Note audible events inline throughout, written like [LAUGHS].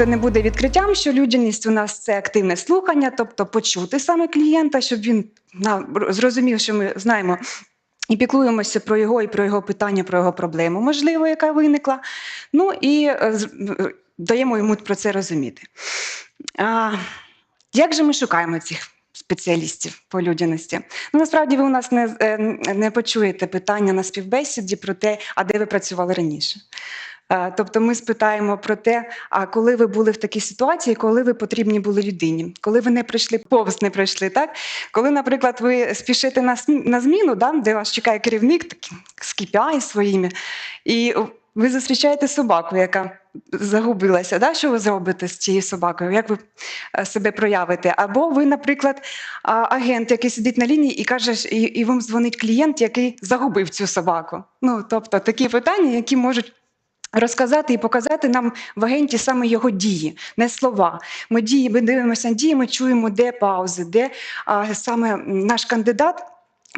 це не буде відкриттям, що людяність у нас це активне слухання, тобто почути саме клієнта, щоб він зрозумів, що ми знаємо. І піклуємося про його і про його питання, про його проблему, можливо, яка виникла. Ну і е, даємо йому про це розуміти. А, як же ми шукаємо цих спеціалістів по людяності? Ну, насправді ви у нас не, е, не почуєте питання на співбесіді про те, а де ви працювали раніше. Е, Тобто ми спитаємо про те, а коли ви були в такій ситуації, коли ви потрібні були людині, коли ви не прийшли, повз не прийшли, так? Коли, наприклад, ви спішите на, на зміну, да, де вас чекає керівник такий, з KPI своїми, і ви зустрічаєте собаку, яка загубилася. Да? Що ви зробите з цією собакою? Як ви е, себе проявите? Або ви, наприклад, агент, який сидить на лінії і каже, і, і вам дзвонить клієнт, який загубив цю собаку. Ну, тобто такі питання, які можуть. Розказати і показати нам в агенті саме його дії, не слова. Ми дії, ми дивимося на дії, ми чуємо, де паузи, де а, саме наш кандидат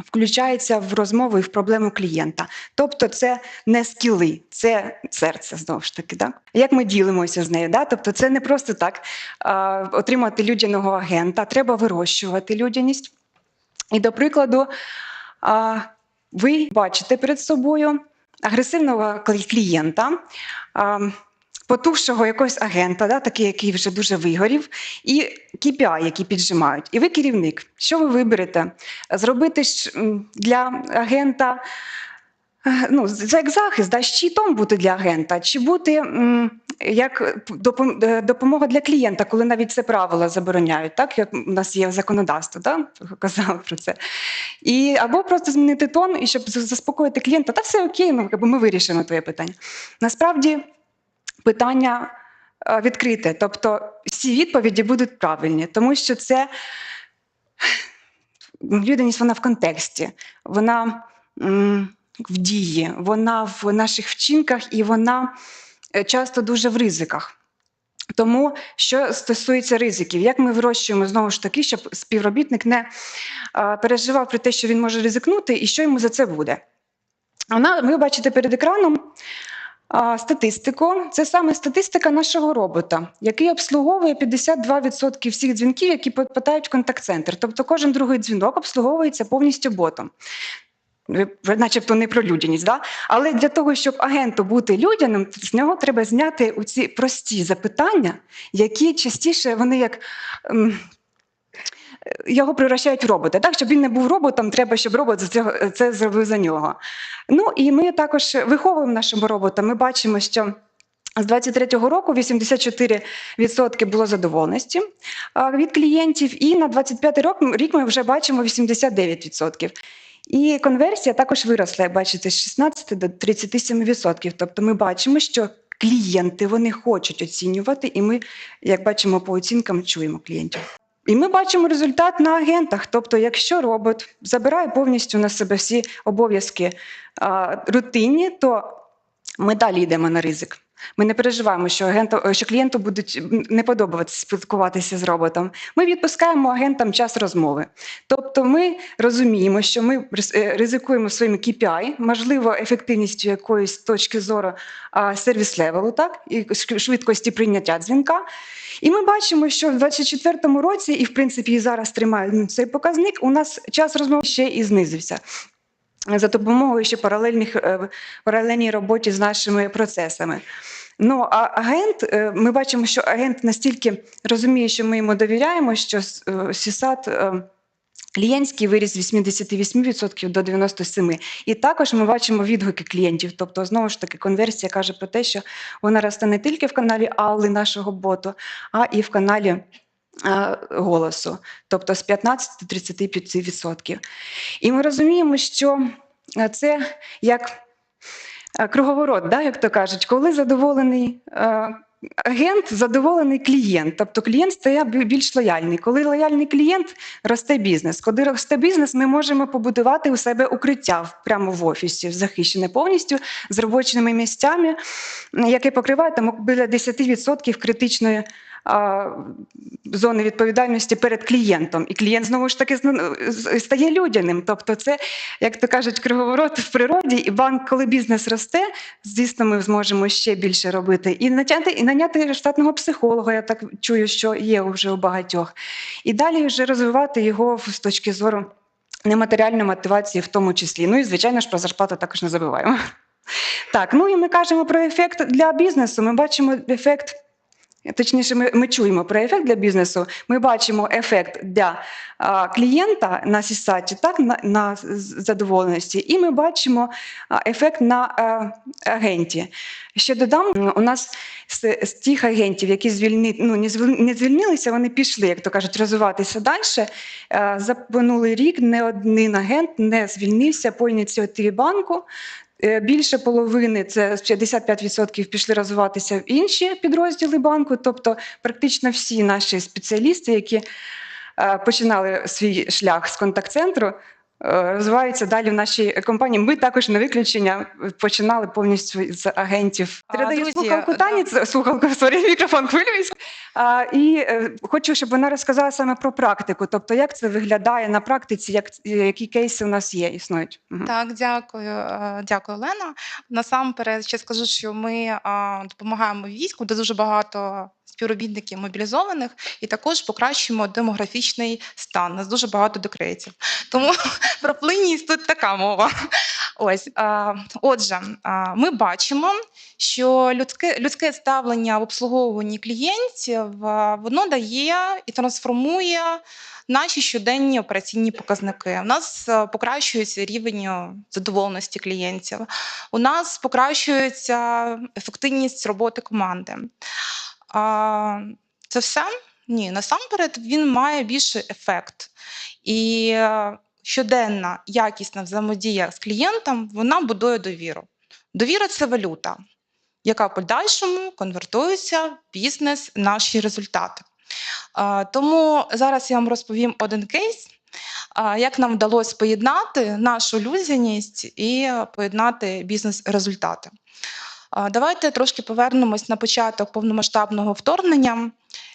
включається в розмову і в проблему клієнта. Тобто, це не скіли, це серце знову ж таки. Да? Як ми ділимося з нею? Да? Тобто, це не просто так а, отримати людяного агента, треба вирощувати людяність. І до прикладу, а, ви бачите перед собою агресивного клієнта, потухшого якогось агента, да, такий, який вже дуже вигорів, і KPI, які піджимають. І ви керівник. Що ви виберете? Зробити для агента. Е, Ну, як захист, да, щитом бути для агента, чи бути м, як е, допомога для клієнта, коли навіть це правила забороняють, так як у нас є законодавство, да? казали про це. І або просто змінити тон, і щоб заспокоїти клієнта, та все окей, ну ми вирішимо твоє питання. Насправді питання е, відкрите, тобто всі відповіді будуть правильні, тому що це людяність вона в контексті, вона м, в дії, вона в наших вчинках і вона е, часто дуже в ризиках. Тому, що стосується ризиків, як ми вирощуємо знову ж таки, щоб співробітник не переживав про те, що він може ризикнути, і що йому за це буде. Вона, ви бачите перед екраном статистику. Це саме статистика нашого робота, який обслуговує 52% всіх дзвінків, які попадають в контакт-центр. Тобто кожен другий дзвінок обслуговується повністю ботом. Начебто не про людяність, да? але для того, щоб агенту бути людяним, з нього треба зняти ці прості запитання, які частіше вони як. ем, його превращають в робота. Так, щоб він не був роботом, треба, щоб робот це зробив за нього. Ну і ми також виховуємо нашого робота. Ми бачимо, що з 23-го року 84% було задоволеності від клієнтів, і на 25-й рік, рік ми вже бачимо 89%. І конверсія також виросла, бачите, з 16 до 37%. Тобто ми бачимо, що клієнти вони хочуть оцінювати, і ми, як бачимо по оцінкам, чуємо клієнтів. І ми бачимо результат на агентах. Тобто, якщо робот забирає повністю на себе всі обов'язки а, рутинні, то ми далі йдемо на ризик. Ми не переживаємо, що агенту, що клієнту будуть не подобатися спілкуватися з роботом. Ми відпускаємо агентам час розмови. Тобто, ми розуміємо, що ми е, ризикуємо своїми KPI, можливо, ефективністю якоїсь точки зору сервіс левелу, так і шв- швидкості прийняття дзвінка. І ми бачимо, що в 24-му році, і в принципі і зараз тримаємо цей показник, у нас час розмови ще і знизився. За допомогою ще паралельних е, паралельній роботі з нашими процесами. Ну а агент, е, ми бачимо, що агент настільки розуміє, що ми йому довіряємо, що е, Сісат е, клієнтський виріс з 88% до 97%. І також ми бачимо відгуки клієнтів. Тобто, знову ж таки, конверсія каже про те, що вона росте не тільки в каналі Алли нашого боту, а і в каналі е, голосу, тобто з 15 до 35%. І ми розуміємо, що це як круговорот, да, як то кажуть, коли задоволений е, агент, задоволений клієнт. Тобто клієнт стає більш лояльний. Коли лояльний клієнт, росте бізнес. Коли росте бізнес, ми можемо побудувати у себе укриття прямо в офісі, захищене повністю з робочими місцями, яке покриває там біля 10% критичної зони відповідальності перед клієнтом. І клієнт знову ж таки стає людяним. Тобто, це, як то кажуть, круговорот в природі, і банк, коли бізнес росте, звісно, ми зможемо ще більше робити. І наняти, і наняти штатного психолога, я так чую, що є вже у багатьох. І далі вже розвивати його з точки зору нематеріальної мотивації, в тому числі. Ну і звичайно ж про зарплату також не забуваємо. Так, ну і ми кажемо про ефект для бізнесу. Ми бачимо ефект. Точніше, ми, ми чуємо про ефект для бізнесу. Ми бачимо ефект для а, клієнта на сісаті, так на, на задоволеності, і ми бачимо ефект на а, агенті. Ще додам, у нас з, з тих агентів, які звільни, ну, не звільнилися, вони пішли, як то кажуть, розвиватися далі. Е, За минулий рік не один агент не звільнився по ініціативі банку. Е, Більше половини, це з 55% пішли розвиватися в інші підрозділи банку. Тобто, практично всі наші спеціалісти, які е, починали свій шлях з контакт-центру, розвиваються далі в нашій компанії. Ми також не виключення починали повністю з агентів. Передаю слухалку да. Тані, це- слухалку, сорі, мікрофон хвилююсь. А, і е, хочу, щоб вона розказала саме про практику, тобто як це виглядає на практиці, як, які кейси у нас є, існують. Так, дякую, е, дякую, Олена. Насамперед ще скажу, що ми допомагаємо війську, де дуже багато співробітників мобілізованих, і також покращуємо демографічний стан. Нас дуже багато декретів. Тому [LAUGHS] про плинність тут така мова. Ось, отже, ми бачимо, що людське, людське ставлення в обслуговуванні клієнтів воно дає і трансформує наші щоденні операційні показники. У нас покращується рівень задоволеності клієнтів. У нас покращується ефективність роботи команди. А, Це все? Ні, насамперед він має більший ефект. І е, щоденна якісна взаємодія з клієнтом вона будує довіру. Довіра це валюта, яка в подальшому конвертується в бізнес, наші результати. Тому зараз я вам розповім один кейс, як нам вдалося поєднати нашу людяність і поєднати бізнес-результати. Давайте трошки повернемось на початок повномасштабного вторгнення,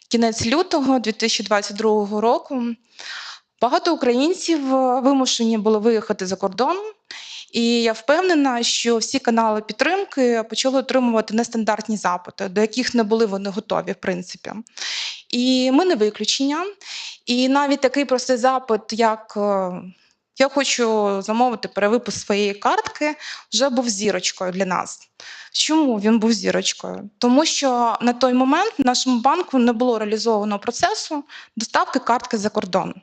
кінець лютого 2022 року. Багато українців е, вимушені були виїхати за кордон, і я впевнена, що всі канали підтримки почали отримувати нестандартні запити, до яких не були вони готові, в принципі. І ми не виключення. І навіть такий простий запит, як е, я хочу замовити перевипуск своєї картки, вже був зірочкою для нас. Чому він був зірочкою? Тому що на той момент в нашому банку не було реалізовано процесу доставки картки за кордон.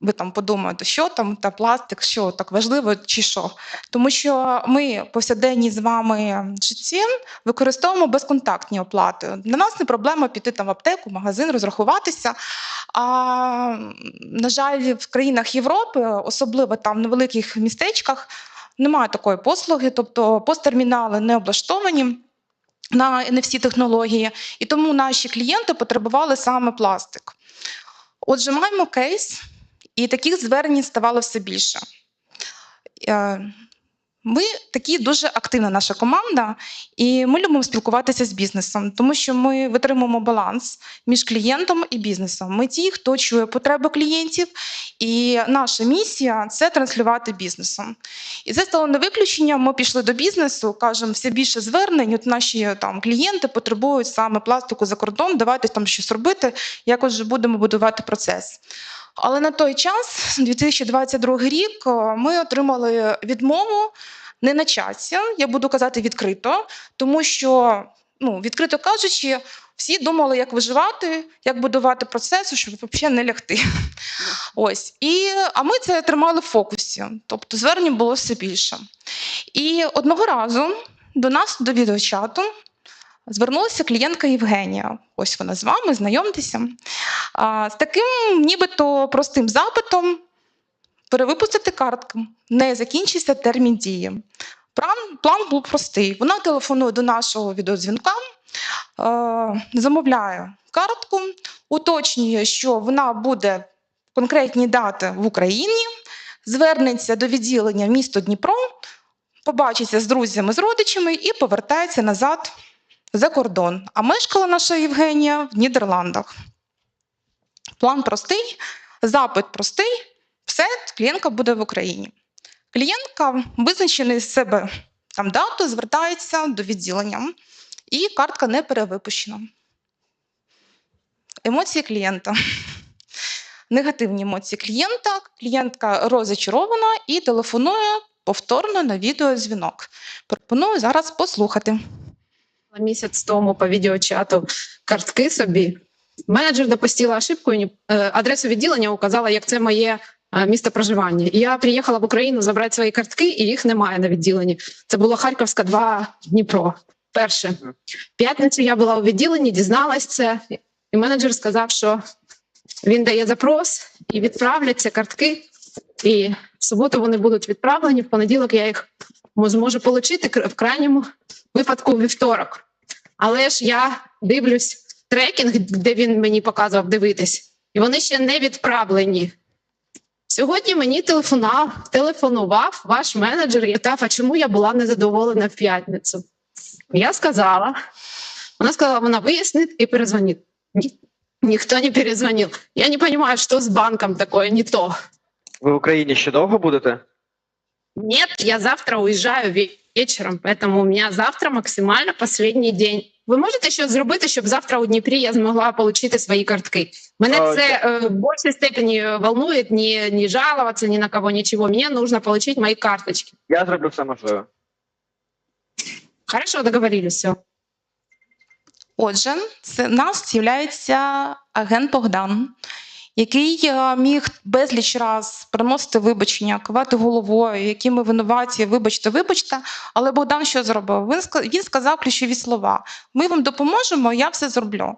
Ви там подумаєте, що там та пластик, що так важливо чи що. Тому що ми в повсякденній з вами житті використовуємо безконтактні оплати. Для нас не проблема піти там в аптеку, магазин, розрахуватися. А на жаль, в країнах Європи, особливо там в невеликих містечках, немає такої послуги, тобто посттермінали не облаштовані. На всі технології, і тому наші клієнти потребували саме пластик. Отже, маємо кейс, і таких звернень ставало все більше. Е, Ми такі дуже активна наша команда, і ми любимо спілкуватися з бізнесом, тому що ми витримуємо баланс між клієнтом і бізнесом. Ми ті, хто чує потреби клієнтів, і наша місія це транслювати бізнесом. І це стало не виключенням. Ми пішли до бізнесу, кажемо, все більше звернень. От наші там клієнти потребують саме пластику за кордон. Давайте там щось робити. Якось будемо будувати процес. Але на той час, 2022 рік, ми отримали відмову не на часі. Я буду казати відкрито, тому що, ну, відкрито кажучи, всі думали, як виживати, як будувати процес, щоб взагалі не лягти. Ось. І, а ми це тримали в фокусі, тобто звернень було все більше. І одного разу до нас, до відеочату, звернулася клієнтка Євгенія. Ось вона з вами, знайомтеся. З таким нібито простим запитом перевипустити картку, не закінчився термін дії. План, план був простий. Вона телефонує до нашого відеодзвінка, замовляє картку, уточнює, що вона буде в конкретні дати в Україні, звернеться до відділення місто Дніпро, побачиться з друзями, з родичами і повертається назад за кордон. А мешкала наша Євгенія в Нідерландах. План простий, запит простий, все, клієнтка буде в Україні. Клієнтка визначений з себе там дату, звертається до відділення, і картка не перевипущена. Емоції клієнта. Негативні емоції клієнта. Клієнтка розочарована і телефонує повторно на відеодзвінок. Пропоную зараз послухати. Місяць тому по відеочату картки собі. Менеджер допустила ошибку і е, адресу відділення указала, як це моє е, місто проживання. Я приїхала в Україну забрати свої картки, і їх немає на відділенні. Це було Харківська 2 Дніпро. Перше. П'ятницю я була у відділенні, дізналась це, і менеджер сказав, що він дає запрос і відправляться картки. І в суботу вони будуть відправлені. В понеділок я їх зможу отримати в крайньому випадку у вівторок. Але ж я дивлюсь трекінг, де він мені показував дивитись, і вони ще не відправлені. Сьогодні мені телефонував, телефонував ваш менеджер і питав, а чому я була незадоволена в п'ятницю. Я сказала, вона сказала, вона вияснить і перезвонить. Ні, ніхто не перезвонив. Я не розумію, що з банком такое не то. Ви в Україні ще довго будете? Нет, я завтра уезжаю вечером, поэтому у меня завтра максимально последний день. Ви можете щось зробити, щоб завтра у Дніпрі я змогла отримати свої картки? Мене А, це е, в більшій степені волнує, не, не жалуватися ні на кого, нічого. Мені нужно отримати мої карточки. Я зроблю все можливе. Хорошо, договорились, все. Отже, це нас є агент Богдан, який е, міг безліч раз приносити вибачення, кивати головою, які ми винуваті, вибачте, вибачте. Але Богдан що зробив? Він він сказав ключові слова: ми вам допоможемо, я все зроблю.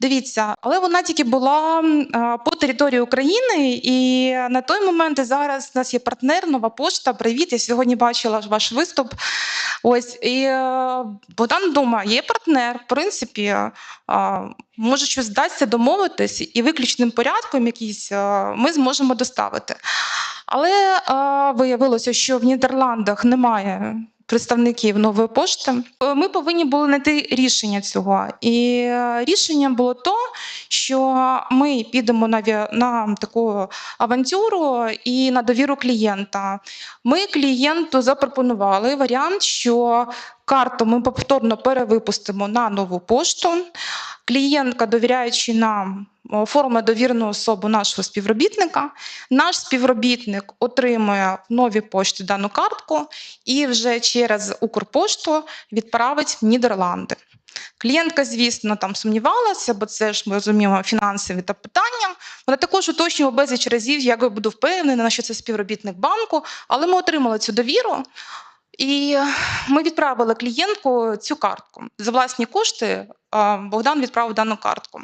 Дивіться, але вона тільки була е, по території України, і на той момент і зараз у нас є партнер, нова пошта. Привіт, я сьогодні бачила ваш виступ. Ось і е, Богдан думає, є партнер, в принципі, може щось вдасться домовитись, і виключним порядком якийсь е, ми зможемо доставити. Але е, виявилося, що в Нідерландах немає. Представників нової пошти Е, ми повинні були знайти рішення цього. І е, рішення було то, що ми підемо на, на таку авантюру і на довіру клієнта. Ми клієнту запропонували варіант, що карту ми повторно перевипустимо на нову пошту. Клієнтка, довіряючи нам, оформить довірну особу нашого співробітника. Наш співробітник отримує в новій пошті дану картку і вже через Укрпошту відправить в Нідерланди. Клієнтка, звісно, там сумнівалася, бо це ж ми розуміємо фінансові та питання. Вона також уточнювала безліч разів, як я буду впевнена, що це співробітник банку, але ми отримали цю довіру. І ми відправили клієнтку цю картку. За власні кошти Богдан відправив дану картку.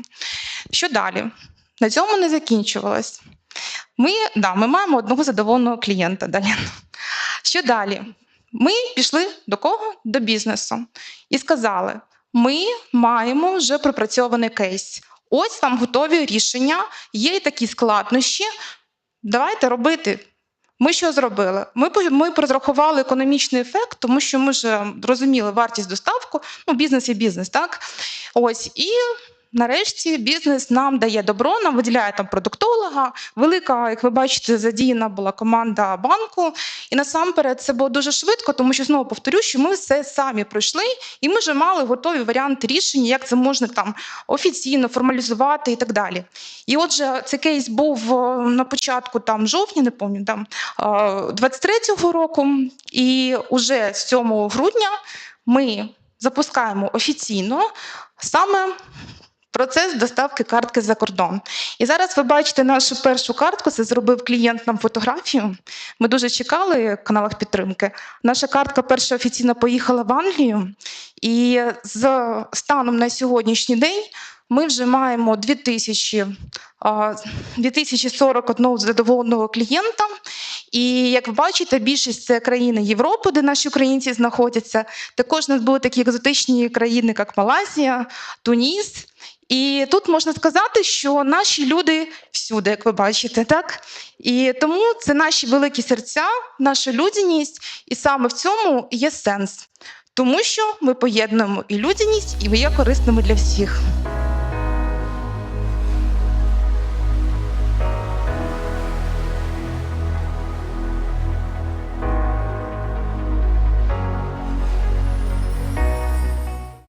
Що далі? На цьому не закінчувалось. Ми, да, ми маємо одного задоволеного клієнта далі. Що далі? Ми пішли до кого? До бізнесу і сказали: ми маємо вже пропрацьований кейс. Ось вам готові рішення, є такі складнощі. Давайте робити. Ми що зробили? Ми, ми розрахували економічний ефект, тому що ми ж розуміли вартість доставку, ну, бізнес є бізнес, так? Ось, і нарешті бізнес нам дає добро, нам виділяє там продуктолога. Велика, як ви бачите, задіяна була команда банку. І насамперед це було дуже швидко, тому що знову повторю, що ми все самі пройшли, і ми вже мали готові варіанти рішення, як це можна там офіційно формалізувати і так далі. І отже, цей кейс був е, на початку там жовтня, не пам'ятаю, там е, 23-го року, і уже 7 грудня ми запускаємо офіційно саме процес доставки картки за кордон. І зараз ви бачите нашу першу картку. Це зробив клієнт нам фотографію. Ми дуже чекали в каналах підтримки. Наша картка перша офіційно поїхала в Англію, і з станом на сьогоднішній день ми вже маємо 2000, а, 2041 задоволеного клієнта. І як ви бачите, більшість це країни Європи, де наші українці знаходяться. Також у нас були такі екзотичні країни, як Малайзія, Туніс. І тут можна сказати, що наші люди всюди, як ви бачите, так? І тому це наші великі серця, наша людяність, і саме в цьому є сенс. тому що ми поєднуємо і людяність, і ми є корисними для всіх.